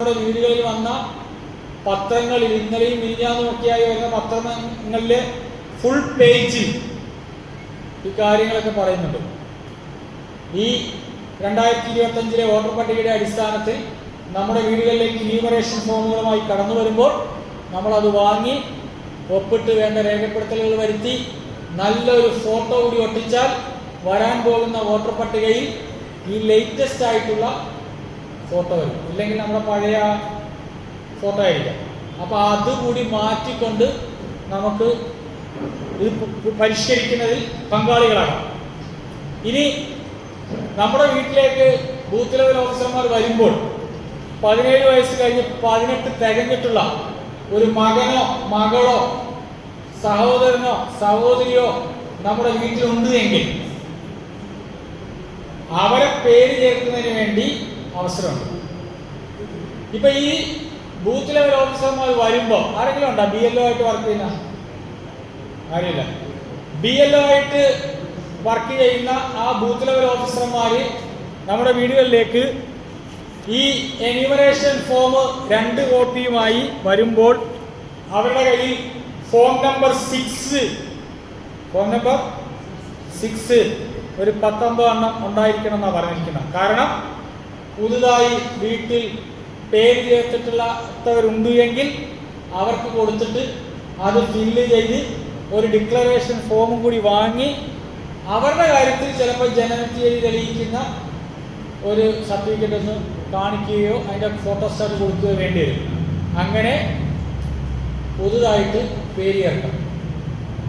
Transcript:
നമ്മുടെ വീടുകളിൽ വന്ന പത്രങ്ങൾ ഇന്നലെയും മിനിഞ്ഞാന്നുമൊക്കെയായി വരുന്ന പത്രങ്ങളിലെ ഫുൾ പേജ് ഈ കാര്യങ്ങളൊക്കെ പറയുന്നുണ്ട്. ഈ രണ്ടായിരത്തി ഇരുപത്തഞ്ചിലെ വോട്ടർ പട്ടികയുടെ അടിസ്ഥാനത്തിൽ നമ്മുടെ വീടുകളിലേക്ക് ന്യൂമറേഷൻ ഫോമുകളുമായി കടന്നു വരുമ്പോൾ നമ്മളത് വാങ്ങി ഒപ്പിട്ട് വേണ്ട രേഖപ്പെടുത്തലുകൾ വരുത്തി നല്ലൊരു ഫോട്ടോ കൂടി ഒട്ടിച്ചാൽ വരാൻ പോകുന്ന വോട്ടർ പട്ടികയിൽ ഈ ലേറ്റസ്റ്റ് ആയിട്ടുള്ള ഫോട്ടോ വരും. ഇല്ലെങ്കിൽ നമ്മുടെ പഴയ ഫോട്ടോ ആയിരിക്കാം. അപ്പോൾ അതുകൂടി മാറ്റിക്കൊണ്ട് നമുക്ക് ഇത് പരിഷ്കരിക്കുന്നതിൽ പങ്കാളികളാകാം. ഇനി നമ്മുടെ വീട്ടിലേക്ക് ബൂത്ത് ലെവൽ ഓഫീസർമാർ വരുമ്പോൾ പതിനേഴ് വയസ്സ് കഴിഞ്ഞ് പതിനെട്ട് തികഞ്ഞിട്ടുള്ള ഒരു മകനോ മകളോ സഹോദരനോ സഹോദരിയോ നമ്മുടെ വീട്ടിലുണ്ട് എങ്കിൽ അവരെ പേര് ചേർക്കുന്നതിന് വേണ്ടി അവസരമുണ്ട്. ഇപ്പൊ ഈ ബൂത്ത് ലെവൽ ഓഫീസർമാർ വരുമ്പോൾ ആരെങ്കിലും ഉണ്ടോ? ബി എൽ ഒ ആയിട്ട് വർക്ക് ചെയ്യുന്ന? ആരുമില്ല. ബി എൽ ഒ ആയിട്ട് വർക്ക് ചെയ്യുന്ന ആ ബൂത്ത് ലെവൽ ഓഫീസർമാര് നമ്മുടെ വീടുകളിലേക്ക് ഈ എന്യൂമറേഷൻ ഫോം രണ്ട് കോപ്പിയുമായി വരുമ്പോൾ അവരുടെ കയ്യിൽ form number six form number six ഒരു പത്തൊമ്പത് എണ്ണം ഉണ്ടായിരിക്കണം എന്നാണ് പറഞ്ഞിരിക്കുന്നത്. കാരണം പുതുതായി വീട്ടിൽ പേര് ചേർത്തിട്ടുള്ളവരുണ്ട് എങ്കിൽ അവർക്ക് കൊടുത്തിട്ട് അത് ഫില്ല് ചെയ്ത് ഒരു ഡിക്ലറേഷൻ ഫോമും കൂടി വാങ്ങി അവരുടെ കാര്യത്തിൽ ചിലപ്പോൾ ജനനത്തീയതി തെളിയിക്കുന്ന ഒരു സർട്ടിഫിക്കറ്റ് ഒന്ന് കാണിക്കുകയോ അതിന്റെ ഫോട്ടോസ്റ്റാറ്റ് കൊടുക്കുകയോ വേണ്ടി വരും. അങ്ങനെ പുതുതായിട്ട് പേര് ചേർക്കണം.